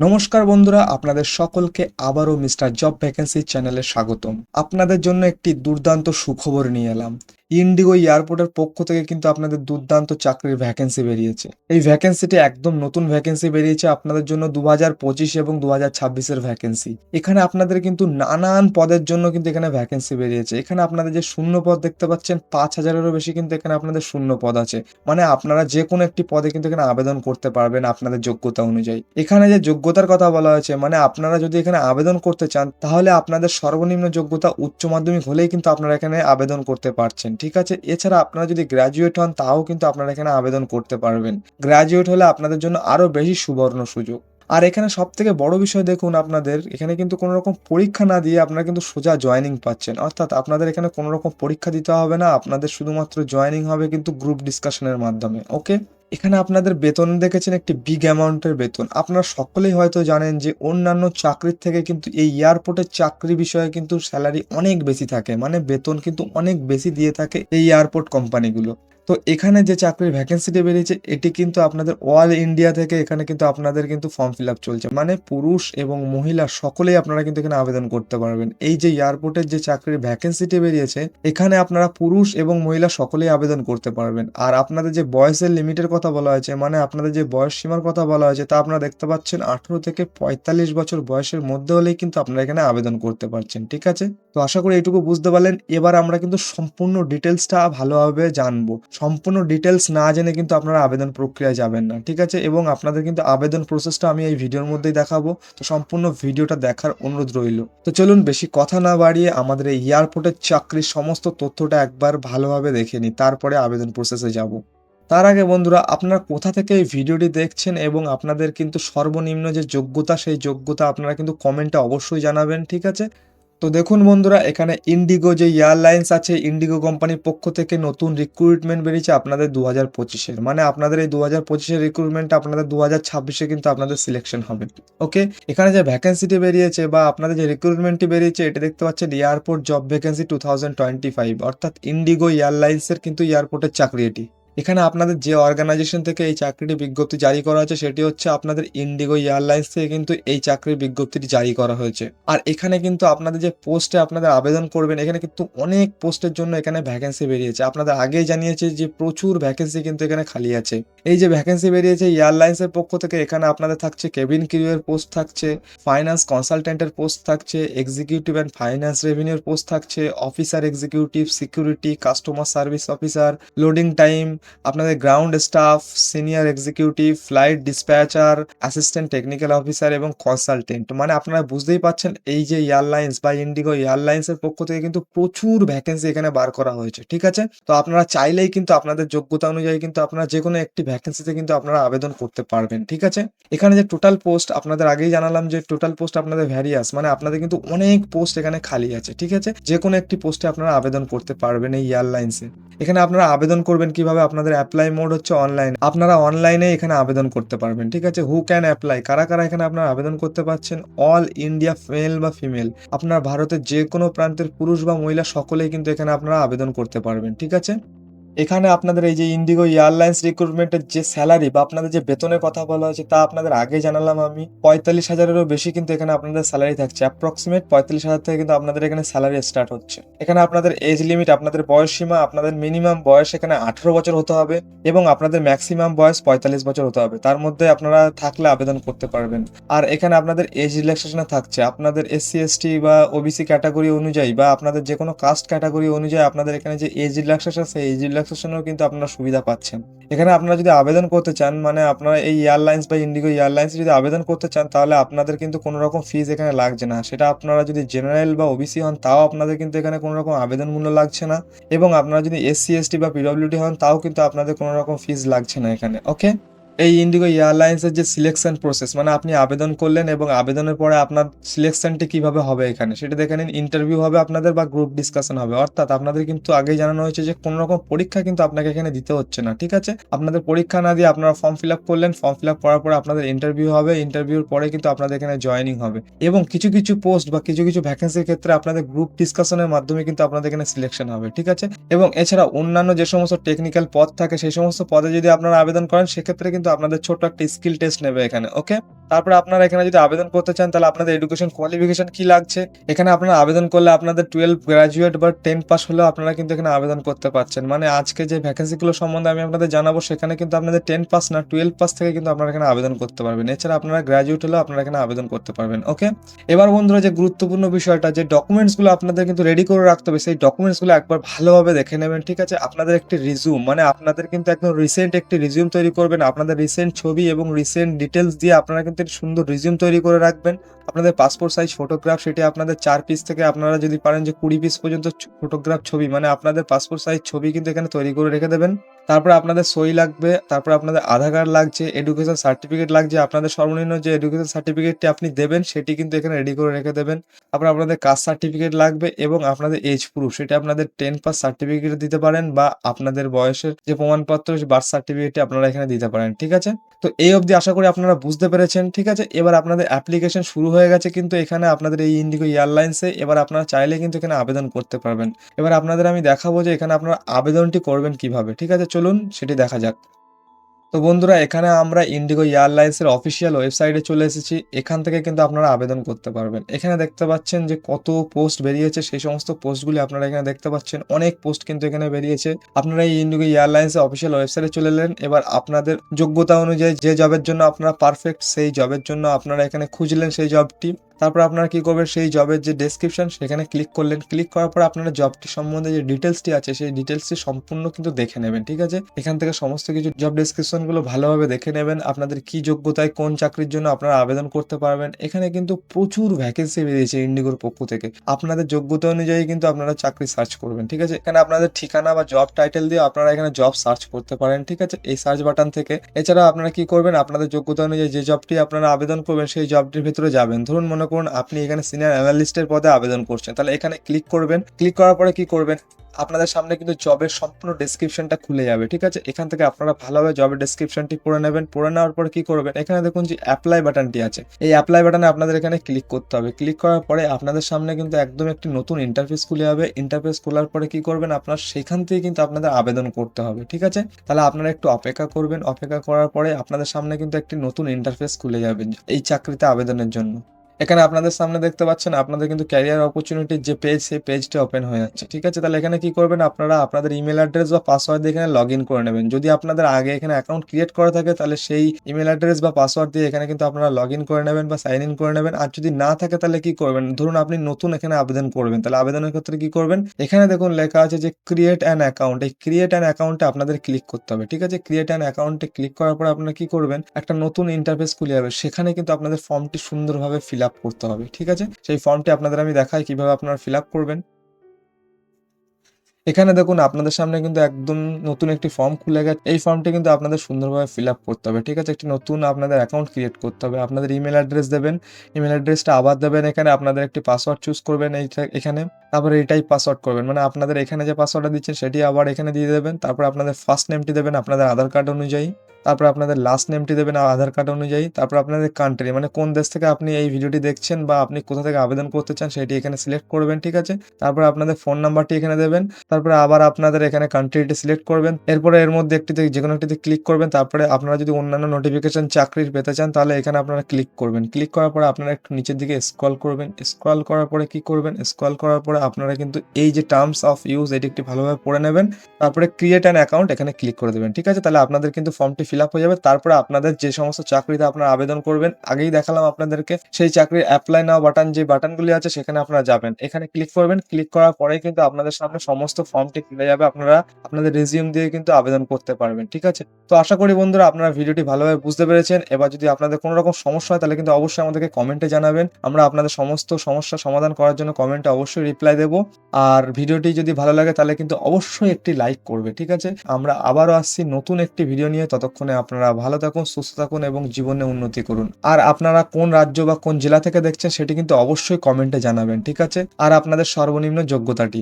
নমস্কার বন্ধুরা, আপনাদের সকলকে আবারও মিস্টার জব ভ্যাকেন্সি চ্যানেলে স্বাগতম। আপনাদের জন্য একটি দুর্দান্ত সুখবর নিয়ে এলাম। ইন্ডিগো এয়ারপোর্টের পক্ষ থেকে কিন্তু আপনাদের দুর্দান্ত চাকরির ভ্যাকেন্সি বেরিয়েছে। এই ভ্যাকেন্সিটি একদম নতুন ভ্যাকেন্সি বেরিয়েছে আপনাদের জন্য দু হাজার পঁচিশ এবং দু হাজার ছাব্বিশের ভ্যাকেন্সি এখানে আপনাদের কিন্তু নানান পদের জন্য কিন্তু এখানে ভ্যাকেন্সি বেরিয়েছে। এখানে আপনাদের যে শূন্য পদ দেখতে পাচ্ছেন, পাঁচ হাজারেরও বেশি কিন্তু এখানে আপনাদের শূন্য পদ আছে। মানে আপনারা যে কোনো একটি পদে কিন্তু এখানে আবেদন করতে পারবেন আপনাদের যোগ্যতা অনুযায়ী। এখানে যে যোগ্যতার কথা বলা হয়েছে মানে আপনারা যদি এখানে আবেদন করতে চান, তাহলে আপনাদের সর্বনিম্ন যোগ্যতা উচ্চ মাধ্যমিক হলেই কিন্তু আপনারা এখানে আবেদন করতে পারছেন। ঠিক আছে? এছাড়া আপনারা যদি গ্র্যাজুয়েট হন, তাও কিন্তু আপনারা এখানে আবেদন করতে পারবেন। গ্র্যাজুয়েট হলে আপনাদের জন্য আরও বেশি সুবর্ণ সুযোগ। আর এখানে সব থেকে বড় বিষয় দেখুন আপনাদের, এখানে কিন্তু কোনো রকম পরীক্ষা না দিয়ে আপনারা কিন্তু সোজা জয়নিং পাচ্ছেন। অর্থাৎ আপনাদের এখানে কোনো রকম পরীক্ষা দিতে হবে না, আপনাদের শুধুমাত্র জয়নিং হবে কিন্তু গ্রুপ ডিসকাশনের মাধ্যমে ওকে এখানে আপনাদের বেতন দেখেছেন একটি বিগ অ্যামাউন্টের বেতন। আপনারা সকলেই হয়তো জানেন যে অন্যান্য চাকরির থেকে কিন্তু এই এয়ারপোর্টের চাকরি বিষয়ে কিন্তু স্যালারি অনেক বেশি থাকে। মানে বেতন কিন্তু অনেক বেশি দিয়ে থাকে এই এয়ারপোর্ট কোম্পানিগুলো তো এখানে যে চাকরির ভ্যাকেন্সিটি বেরিয়েছে, এটি কিন্তু আপনাদের অল ইন্ডিয়া থেকে এখানে কিন্তু আপনাদের কিন্তু ফর্ম ফিল আপ চলছে। মানে পুরুষ এবং মহিলা সকলেই আপনারা কিন্তু এখানে আবেদন করতে পারবেন। এই যে এয়ারপোর্টের যে চাকরির ভ্যাকেন্সিটি বেরিয়েছে, এখানে আপনারা পুরুষ এবং মহিলা সকলেই আবেদন করতে পারবেন। আর আপনাদের যে বয়সের লিমিটের কথা বলা হয়েছে মানে আপনাদের যে বয়স সীমার কথা বলা হয়েছে, তা আপনারা দেখতে পাচ্ছেন আঠারো থেকে পঁয়তাল্লিশ বছর বয়সের মধ্যে হলেই কিন্তু আপনারা এখানে আবেদন করতে পারছেন, ঠিক আছে? তো আশা করি এইটুকু বুঝতে পারলেন। এবার আমরা কিন্তু সম্পূর্ণ ডিটেলসটা ভালোভাবে জানব। সম্পূর্ণ ডিটেলস না জেনে কিন্তু আপনারা আবেদন প্রক্রিয়ায় যাবেন না, ঠিক আছে? এবং আপনাদের কিন্তু আবেদন প্রসেসটা আমি এই ভিডিওর মধ্যেই দেখাবো। তো সম্পূর্ণ ভিডিওটা দেখার অনুরোধ রইল। তো চলুন বেশি কথা না বাড়িয়ে আমাদের এই এয়ারপোর্টের চাকরির সমস্ত তথ্যটা একবার ভালোভাবে দেখে নিই, তারপরে আবেদন প্রসেসে যাব। তার আগে বন্ধুরা, আপনারা কোথা থেকে এই ভিডিওটি দেখছেন এবং আপনাদের কিন্তু সর্বনিম্ন যে যোগ্যতা, সেই যোগ্যতা আপনারা কিন্তু কমেন্টে অবশ্যই জানাবেন, ঠিক আছে? তো দেখুন বন্ধুরা, এখানে ইন্ডিগো যে এয়ারলাইন্স আছে ইন্ডিগো কোম্পানির পক্ষ থেকে নতুন রিক্রুটমেন্ট বেরিয়েছে আপনাদের দু হাজার পঁচিশের। মানে আপনাদের এই দু হাজার পঁচিশের রিক্রুটমেন্টটা আপনাদের দু হাজার ছাব্বিশে কিন্তু আপনাদের সিলেকশন হবে। ওকে এখানে যে ভ্যাকেন্সিটি বেরিয়েছে বা আপনাদের যে রিক্রুটমেন্টটি বেরিয়েছে, এটা দেখতে পাচ্ছেন airport job vacancy two thousand twenty five অর্থাৎ ইন্ডিগো এয়ারলাইন্সের কিন্তু এয়ারপোর্টের চাকরি এটি। এখানে আপনাদের যে অর্গানাইজেশন থেকে এই চাকরিটি বিজ্ঞপ্তি জারি করা হয়েছে, সেটি হচ্ছে আপনাদের ইন্ডিগো এয়ারলাইন্স থেকে কিন্তু এই চাকরির বিজ্ঞপ্তিটি জারি করা হয়েছে। আর এখানে কিন্তু আপনাদের যে পোস্টে আপনাদের আবেদন করবেন, এখানে কিন্তু অনেক পোস্টের জন্য এখানে ভ্যাকেন্সি বেরিয়েছে। আপনাদের আগেই জানিয়েছে যে প্রচুর ভ্যাকেন্সি কিন্তু এখানে খালি আছে। এই যে ভ্যাকেন্সি বেরিয়েছে এয়ারলাইন্সের পক্ষ থেকে এখানে আপনাদের থাকছে কেবিন ক্রিউয়ের পোস্ট থাকছে ফাইন্যান্স কনসালটেন্টের পোস্ট থাকছে এক্সিকিউটিভ অ্যান্ড ফাইন্যান্স রেভিনিউর পোস্ট থাকছে officer executive security customer service officer loading time আপনাদের ground staff senior executive flight dispatcher assistant technical officer এবং কনসালটেন্ট মানে আপনারা বুঝতেই পাচ্ছেন এই যে এয়ারলাইন্স বা ইন্ডিগো এয়ারলাইন্সের পক্ষ থেকে কিন্তু প্রচুর ভ্যাকেন্সি এখানে বার করা হয়েছে, ঠিক আছে? তো আপনারা চাইলেই কিন্তু আপনাদের যোগ্যতা অনুযায়ী কিন্তু আপনারা যে কোনো একটি ভ্যাকেন্সিতে কিন্তু আপনারা আবেদন করতে পারবেন, ঠিক আছে? এখানে যে টোটাল পোস্ট আপনাদের আগেই জানালাম যে টোটাল পোস্ট আপনাদের ভ্যারিয়াস মানে আপনাদের কিন্তু অনেক পোস্ট এখানে খালি আছে, ঠিক আছে? যে কোনো একটি পোস্টে আপনারা আবেদন করতে পারবেন এই এয়ারলাইন্সে এখানে আপনারা আবেদন করবেন কীভাবে? আপনাদের অ্যাপ্লাই মোড হচ্ছে অনলাইন আপনারা অনলাইনে এখানে আবেদন করতে পারবেন, ঠিক আছে? হু ক্যান অ্যাপ্লাই কারা কারা এখানে আপনারা আবেদন করতে পারছেন? অল ইন্ডিয়া মেল বা ফিমেল আপনার ভারতের যে কোনো প্রান্তের পুরুষ বা মহিলা সকলেই কিন্তু এখানে আপনারা আবেদন করতে পারবেন, ঠিক আছে? এখানে আপনাদের এই যে ইন্ডিগো এয়ারলাইন্স রিক্রুটমেন্টের যে স্যালারি বা আপনাদের যে বেতনের কথা বলা হয়েছে, তা আপনাদের আগে জানালাম আমি। পঁয়তাল্লিশ হাজারেরও বেশি কিন্তু এখানে আপনাদের স্যালারি থাকছে। অ্যাপ্রক্সিমেট পঁয়তাল্লিশ হাজার থেকে কিন্তু আপনাদের এখানে স্যালারি স্টার্ট হচ্ছে। এখানে আপনাদের এজ লিমিট আপনাদের বয়স সীমা, আপনাদের মিনিমাম বয়স এখানে আঠারো বছর হতে হবে এবং আপনাদের ম্যাক্সিমাম বয়স পঁয়তাল্লিশ বছর হতে হবে। তার মধ্যে আপনারা থাকলে আবেদন করতে পারবেন। আর এখানে আপনাদের এজ রিল্যাক্সেশনে থাকছে। আপনাদের এসসি এসটি বা ওবিসি ক্যাটাগরি অনুযায়ী বা আপনাদের যে কোনো কাস্ট ক্যাটাগরি অনুযায়ী আপনাদের এখানে যে এজ রিল্যাক্সেশন সেই এজ রিল্যাক্সেশনেও কিন্তু আপনারা সুবিধা পাচ্ছেন। এখানে আপনারা যদি আবেদন করতে চান মানে আপনারা এই এয়ারলাইন্স বা ইন্ডিগো এয়ারলাইন্স যদি আবেদন করতে চান, তাহলে আপনাদের কিন্তু কোনো রকম ফিজ এখানে লাগছে না। সেটা আপনারা যদি জেনারেল বা ওবিসি হন, তাও আপনাদের কিন্তু এখানে কোনো রকম আবেদন মূল্য লাগছে না। এবং আপনারা যদি এসসি এসটি বা পিডব্লিউডি হন, তাও কিন্তু আপনাদের কোনো রকম ফিজ লাগছে না এখানে ওকে এই ইন্ডিগো এয়ারলাইন্সের যে সিলেকশন প্রসেস মানে আপনি আবেদন করলেন এবং আবেদনের পরে আপনার সিলেকশনটি কীভাবে হবে এখানে? সেটা দেখে নিন ইন্টারভিউ হবে আপনাদের বা গ্রুপ ডিসকাশন হবে। অর্থাৎ আপনাদের কিন্তু আগেই জানানো হয়েছে যে কোনো রকম পরীক্ষা কিন্তু আপনাকে এখানে দিতে হচ্ছে না, ঠিক আছে? আপনাদের পরীক্ষা না দিয়ে আপনারা ফর্ম ফিল আপ করলেন ফর্ম ফিল আপ করার পরে আপনাদের ইন্টারভিউ হবে ইন্টারভিউর পরে কিন্তু আপনাদের এখানে জয়েনিং হবে। এবং কিছু কিছু পোস্ট বা কিছু কিছু ভ্যাকেন্সির ক্ষেত্রে আপনাদের গ্রুপ ডিসকাশনের মাধ্যমে কিন্তু আপনাদের এখানে সিলেকশন হবে, ঠিক আছে? এবং এছাড়া অন্যান্য যে সমস্ত টেকনিক্যাল পদ থাকে, সেই সমস্ত পদে যদি আপনারা আবেদন করেন, সেক্ষেত্রে কিন্তু আপনাদের ছোট একটা স্কিল টেস্ট নেবে এখানে ওকে তারপরে আপনারা এখানে যদি আবেদন করতে চান, তাহলে আপনাদের এডুকেশন কোয়ালিফিকেশন কি লাগছে? এখানে আপনারা আবেদন করলে আপনাদের টুয়েলভ গ্রাজুয়েট বা টেন পাস হলেও আপনারা কিন্তু এখানে আবেদন করতে পারছেন। মানে আজকে যে ভ্যাকেন্সিগুলো সম্বন্ধে আমি আপনাদের জানাব, সেখানে কিন্তু আপনাদের টেন পাস না টুয়েলভ পাস থেকে কিন্তু আপনারা এখানে আবেদন করতে পারবেন। এছাড়া আপনারা গ্রাজুয়েট হলেও আপনারা এখানে আবেদন করতে পারবেন ওকে এবার বন্ধুরা যে গুরুত্বপূর্ণ বিষয়টা, যে ডকুমেন্টসগুলো আপনাদের কিন্তু রেডি করে রাখতে হবে, সেই ডকুমেন্টসগুলো একবার ভালোভাবে দেখে নেবেন, ঠিক আছে? আপনাদের একটি রিজিউম মানে আপনাদের কিন্তু একদম রিসেন্ট একটি রিজিউম তৈরি করবেন। আপনাদের রিসেন্ট ছবি এবং রিসেন্ট ডিটেলস দিয়ে আপনারা কিন্তু একটি সুন্দর রিজিউম তৈরি করে রাখবেন। আপনাদের পাসপোর্ট সাইজ ফটোগ্রাফ সেটি আপনাদের চার পিস থেকে আপনারা যদি পারেন যে কুড়ি পিস পর্যন্ত ফটোগ্রাফ ছবি মানে আপনাদের পাসপোর্ট সাইজ ছবি কিন্তু এখানে তৈরি করে রেখে দেবেন। তারপর আপনাদের সই লাগবে, তারপর আপনাদের আধার কার্ড লাগছে এডুকেশন সার্টিফিকেট লাগছে, আপনাদের সর্বনিম্ন যে এডুকেশন সার্টিফিকেটটি আপনি দেবেন, সেটি কিন্তু এখানে রেডি করে রেখে দেবেন। তারপর আপনাদের কাস্ট সার্টিফিকেট লাগবে এবং আপনাদের এজ প্রুফ সেটা আপনাদের টেন পাস সার্টিফিকেট দিতে পারেন বা আপনাদের বয়সের যে প্রমাণপত্র বার্থ সার্টিফিকেটটি আপনারা এখানে দিতে পারেন, ঠিক আছে? তো এই অবধি আশা করি আপনারা বুঝতে পেরেছেন, ঠিক আছে? এবার আপনাদের অ্যাপ্লিকেশন শুরু হয়ে গেছে কিন্তু এখানে আপনাদের এই ইন্ডিগো এয়ারলাইন্সে এবার আপনারা চাইলে কিন্তু এখানে আবেদন করতে পারবেন। এবার আপনাদের আমি দেখাবো যে এখানে আপনারা আবেদনটি করবেন কীভাবে, ঠিক আছে? চলুন সেটি দেখা যাক। তো বন্ধুরা, এখানে আমরা ইন্ডিগো এয়ারলাইন্সের অফিসিয়াল ওয়েবসাইটে চলে এসেছি। এখান থেকে কিন্তু আপনারা আবেদন করতে পারবেন। এখানে দেখতে পাচ্ছেন যে কত পোস্ট বেরিয়েছে, সেই সমস্ত পোস্টগুলি আপনারা এখানে দেখতে পাচ্ছেন। অনেক পোস্ট কিন্তু এখানে বেরিয়েছে। আপনারা এই ইন্ডিগো এয়ারলাইন্সের অফিসিয়াল ওয়েবসাইটে চলে এলেন। এবার আপনাদের যোগ্যতা অনুযায়ী যে জবের জন্য আপনারা পারফেক্ট সেই জবের জন্য আপনারা এখানে খুঁজলেন সেই জবটি তারপর আপনারা কি করবেন, সেই জবের যে ডেসক্রিপশন সেখানে ক্লিক করলেন। ক্লিক করার পর আপনারা জবটি সম্বন্ধে যে ডিটেলসটি আছে, সেই ডিটেলসটি সম্পূর্ণ কিন্তু দেখে নেবেন, ঠিক আছে? এখান থেকে সমস্ত কিছু জব ডেসক্রিপশনগুলো ভালোভাবে দেখে নেবেন। আপনাদের কি যোগ্যতায় কোন চাকরির জন্য আপনারা আবেদন করতে পারবেন। এখানে কিন্তু প্রচুর ভ্যাকেন্সি বেরিয়েছে ইন্ডিগোর পক্ষ থেকে। আপনাদের যোগ্যতা অনুযায়ী কিন্তু আপনারা চাকরি সার্চ করবেন, ঠিক আছে? এখানে আপনাদের ঠিকানা বা জব টাইটেল দিয়ে আপনারা এখানে জব সার্চ করতে পারেন, ঠিক আছে? এই সার্চ বাটন থেকে। এছাড়া আপনারা কি করবেন? আপনাদের যোগ্যতা অনুযায়ী যে জবটি আপনারা আবেদন করবেন, সেই জবটির ভিতরে যাবেন। ধরুন মনে করুন আপনি এখানে সিনিয়র অ্যানালিস্টের পদে আবেদন করছেন। তাহলে এখানে ক্লিক করবেন। ক্লিক করার পরে কি করবেন? আপনাদের সামনে কিন্তু জবের সম্পূর্ণ ডেসক্রিপশনটা খুলে যাবে, ঠিক আছে? এখান থেকে আপনারা ভালোভাবে জবের ডেসক্রিপশনটি পড়ে নেবেন। পড়ে নেওয়ার পর কি করবেন? এখানে দেখুন যে অ্যাপ্লাই বাটনটি আছে। এই অ্যাপ্লাই বাটনে আপনাদের এখানে ক্লিক করতে হবে। ক্লিক করার পরে আপনাদের সামনে কিন্তু একদম একটি নতুন ইন্টারফেস খুলে হবে ইন্টারফেস খোলার পরে কি করবেন? আপনার সেখান থেকে কিন্তু আপনাদের আবেদন করতে হবে, ঠিক আছে? তাহলে আপনারা একটু অপেক্ষা করবেন। অপেক্ষা করার পরে আপনাদের সামনে কিন্তু একটি নতুন ইন্টারফেস খুলে যাবে এই চাকরিতে আবেদনের জন্য। এখানে আপনাদের সামনে দেখতে পাচ্ছেন, আপনাদের কিন্তু ক্যারিয়ার অপরচুনিটির যে পেজ সেই পেজটি ওপেন হয়ে যাচ্ছে, ঠিক আছে? তাহলে এখানে কি করবেন? আপনারা আপনাদের ইমেল অ্যাড্রেস বা পাসওয়ার্ড দিয়ে এখানে লগ ইন করে নেবেন। যদি আপনাদের আগে এখানে অ্যাকাউন্ট ক্রিয়েট করা থাকে, তাহলে সেই ইমেল অ্যাড্রেস বা পাসওয়ার্ড দিয়ে এখানে কিন্তু আপনারা লগ ইন করে নেবেন বা সাইন ইন করে নেবেন। আর যদি না থাকে, তাহলে কি করবেন? ধরুন আপনি নতুন এখানে আবেদন করবেন, তাহলে আবেদনের ক্ষেত্রে কি করবেন? এখানে দেখুন লেখা আছে যে ক্রিয়েট অ্যান অ্যাকাউন্ট এই ক্রিয়েট অ্যান অ্যাকাউন্টে আপনাদের ক্লিক করতে হবে, ঠিক আছে? ক্রিয়েট অ্যান অ্যাকাউন্টে ক্লিক করার পর আপনারা কি করবেন? একটা নতুন ইন্টারফেস খুলে যাবে। সেখানে কিন্তু আপনাদের ফর্মটি সুন্দরভাবে ফিল আপ করতে হবে, ঠিক আছে? সেই ফর্মটি আপনাদের আমি দেখাই কীভাবে আপনারা ফিল আপ করবেন। এখানে দেখুন, আপনাদের সামনে কিন্তু একদম নতুন একটি ফর্ম খুলে গেছে। এই ফর্মটি কিন্তু আপনাদের সুন্দরভাবে ফিল আপ করতে হবে, ঠিক আছে? একটি নতুন আপনাদের অ্যাকাউন্ট ক্রিয়েট করতে হবে। আপনাদের ইমেল অ্যাড্রেস দেবেন ইমেল অ্যাড্রেসটা আবার দেবেন এখানে, আপনাদের একটি পাসওয়ার্ড চুজ করবেন এইটা এখানে, তারপরে এটাই পাসওয়ার্ড করবেন। মানে আপনাদের এখানে যে পাসওয়ার্ডটা দিচ্ছেন, সেটি আবার এখানে দিয়ে দেবেন, তারপর আপনাদের ফার্স্ট নেমটি দেবেন, আপনাদের আধার কার্ড অনুযায়ী। তারপর আপনাদের লাস্ট নেমটি দেবেন আধার কার্ড অনুযায়ী। তারপর আপনাদের কান্ট্রি মানে কোন দেশ থেকে আপনি এই ভিডিওটি দেখছেন বা আপনি কোথা থেকে আবেদন করতে চান সেটি এখানে সিলেক্ট করবেন, ঠিক আছে? তারপর আপনাদের ফোন নাম্বারটি এখানে দেবেন। তারপরে আবার আপনাদের এখানে কান্ট্রিটি সিলেক্ট করবেন। এরপরে এর মধ্যে একটিতে, যে কোনো একটিতে ক্লিক করবেন। তারপরে আপনারা যদি অন্যান্য নোটিফিকেশন চাকরির পেতে চান, তাহলে এখানে আপনারা ক্লিক করবেন। ক্লিক করার পরে আপনারা একটু নিচের দিকে স্ক্রল করবেন। স্ক্রল করার পরে কি করবেন? স্ক্রল করার পরে আপনারা কিন্তু এই যে টার্মস অফ ইউজ এটি একটি ভালোভাবে পড়ে নেবেন। তারপরে ক্রিয়েট অ্যান অ্যাকাউন্ট এখানে ক্লিক করে দেবেন, ঠিক আছে? তাহলে আপনাদের কিন্তু ফর্মটি ফিল আপ হয়ে যাবে। তারপরে আপনাদের যে সমস্ত চাকরিতে আপনারা আবেদন করবেন, আগেই দেখালাম আপনাদেরকে, সেই চাকরির অ্যাপ্লাই নাও বাটন যে বাটনগুলি আছে, সেখানে আপনারা যাবেন। এখানে ক্লিক করবেন। ক্লিক করার পরেই কিন্তু আপনাদের সামনে সমস্ত ফর্মটি খুলে যাবে। আপনারা আপনাদের রেজিউম দিয়ে কিন্তু আবেদন করতে পারবেন, ঠিক আছে? তো আশা করি বন্ধুরা আপনারা ভিডিওটি ভালোভাবে বুঝতে পেরেছেন। এবার যদি আপনাদের কোনো রকম সমস্যা হয়, তাহলে কিন্তু অবশ্যই আমাদেরকে কমেন্টে জানাবেন। আমরা আপনাদের সমস্ত সমস্যা সমাধান করার জন্য কমেন্টে অবশ্যই রিপ্লাই দেবো। আর ভিডিওটি যদি ভালো লাগে, তাহলে কিন্তু অবশ্যই একটি লাইক করবে, ঠিক আছে? আমরা আবারও আসছি নতুন একটি ভিডিও নিয়ে। ততক্ষণে আপনারা ভালো থাকুন, সুস্থ থাকুন এবং জীবনে উন্নতি করুন। আর আপনারা কোন রাজ্য বা কোন জেলা থেকে দেখছেন সেটি কিন্তু অবশ্যই কমেন্টে জানাবেন, ঠিক আছে? আর আপনাদের সর্বনিম্ন যোগ্যতাটি।